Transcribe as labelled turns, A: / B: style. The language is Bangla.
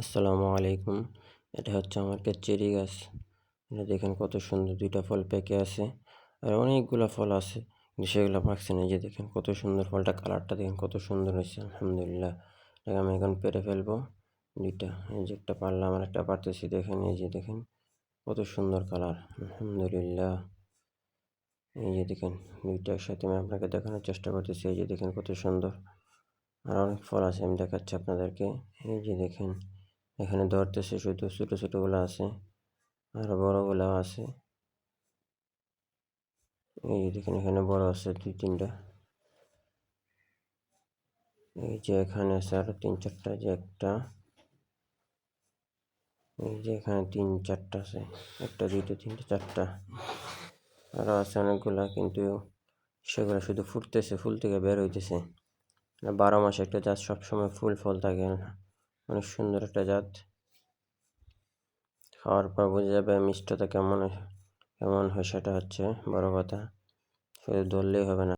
A: আসসালামু আলাইকুম। এটা হচ্ছে আমার চেরি গাছ। এটা দেখেন কত সুন্দর দুইটা ফল পেকে আছে আর অনেকগুলো ফল আছে। সেগুলো পাকছে না যে দেখেন কত সুন্দর ফলটা, কালারটা দেখেন কত সুন্দর হয়েছে, আলহামদুলিল্লাহ। এটাকে আমি এখন পেরে ফেলব দুইটা। এই যে একটা পারলাম, আর একটা পারতেছি, দেখেন, এই যে দেখেন কত সুন্দর কালার, আলহামদুলিল্লাহ। এই যে দেখেন দুইটা একসাথে আমি আপনাকে দেখানোর চেষ্টা করতেছি, এই যে দেখেন কত সুন্দর। আর অনেক ফল আছে, আমি দেখাচ্ছি আপনাদেরকে। এই যে দেখেন এখানে ধরতেছে শুধু ছোটো, ছোটোগুলো আছে, আর বড়গুলাও আছে। এই দেখেন, এখানে বড় আছে দুই, তিনটা। এই যে এখানে আছে আরও তিন, চারটা যে একটা। এই যে এখানে তিন, চারটা আছে, একটা, দুইটা, তিনটা, চারটা। আরও আছে অনেকগুলা, কিন্তু সেগুলো শুধু ফুটতেছে, ফুল থেকে বের হইতেছে। বারো মাসে একটা জাত সবসময় ফুল ফল থাকে অনেক সুন্দর একটা জাত। খাওয়ার পর বুঝে যাবে মিষ্টতা কেমন কেমন হয় সেটা হচ্ছে বড় কথা। শুধু ধরলেই হবে না।